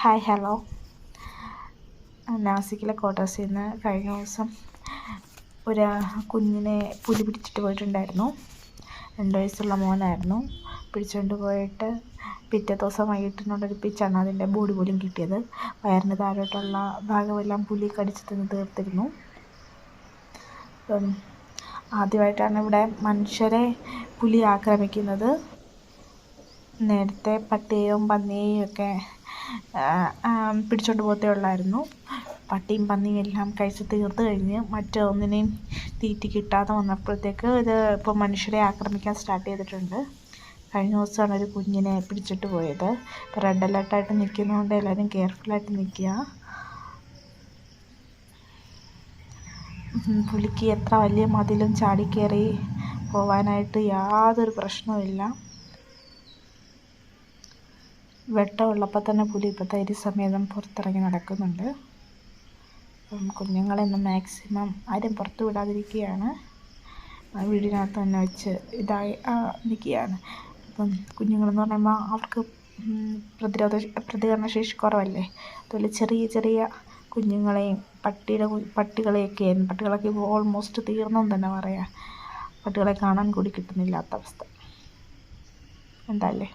Hi hello നാസിക്കിലെ ക്വാർട്ടേഴ്സിൽ നിന്ന് കഴിഞ്ഞ ദിവസം ഒരു കുഞ്ഞിനെ പുലി പിടിച്ചിട്ട് പോയിട്ടുണ്ടായിരുന്നു. രണ്ട് വയസ്സുള്ള മോനായിരുന്നു. പിടിച്ചുകൊണ്ട് പോയിട്ട് പിറ്റേ ദിവസം വൈകിട്ടിനോടടുപ്പിച്ചാണ് അതിന്റെ ബോഡി പോലും കിട്ടിയത്. വയറിന് താഴോട്ടുള്ള ഭാഗമെല്ലാം പുലി കടിച്ച് തിന്ന് തീർത്തിരുന്നു ആദ്യമായിട്ടാണ് ഇവിടെ മനുഷ്യരെ പുലി ആക്രമിക്കുന്നത്. നേരത്തെ പട്ടിയെയും പന്നിയെയും ഒക്കെ പിടിച്ചുകൊണ്ട് പോകത്തേ ഉള്ളായിരുന്നു. പട്ടിയും പന്നിയും എല്ലാം കഴിച്ച് തീർത്ത് കഴിഞ്ഞ് മറ്റൊന്നിനെയും തീറ്റി കിട്ടാതെ വന്നപ്പോഴത്തേക്ക് ഇത് ഇപ്പോൾ മനുഷ്യരെ ആക്രമിക്കാൻ സ്റ്റാർട്ട് ചെയ്തിട്ടുണ്ട്. കഴിഞ്ഞ ദിവസമാണ് ഒരു കുഞ്ഞിനെ പിടിച്ചിട്ട് പോയത്. ഇപ്പോൾ റെഡ് അലേർട്ടായിട്ട് നിൽക്കുന്നതുകൊണ്ട് എല്ലാവരും കെയർഫുള്ളായിട്ട് നിൽക്കുക പുലിക്ക് എത്ര വലിയ മതിലും ചാടിക്കയറി പോവാനായിട്ട് യാതൊരു പ്രശ്നവുമില്ല. വെട്ടമുള്ളപ്പോൾ തന്നെ പുലി ഇപ്പോൾ സമേതം പുറത്തിറങ്ങി നടക്കുന്നുണ്ട്. അപ്പം കുഞ്ഞുങ്ങളെന്ന് മാക്സിമം ആരും പുറത്ത് വിടാതിരിക്കുകയാണ്. വീടിനകത്ത് തന്നെ വെച്ച് ഇതായി നിൽക്കുകയാണ്. അപ്പം കുഞ്ഞുങ്ങളെന്ന് പറയുമ്പോൾ അവർക്ക് പ്രതിരോധ പ്രതികരണ ശേഷി കുറവല്ലേ? അതുപോലെ ചെറിയ ചെറിയ കുഞ്ഞുങ്ങളെയും പട്ടിയുടെ പട്ടികളെയൊക്കെയായിരുന്നു പട്ടികളൊക്കെ ഇപ്പോൾ ഓൾമോസ്റ്റ് തീർന്നെന്ന് തന്നെ പറയാം. പട്ടികളെ കാണാൻ കൂടി കിട്ടുന്നില്ലാത്ത അവസ്ഥ. എന്താല്ലേ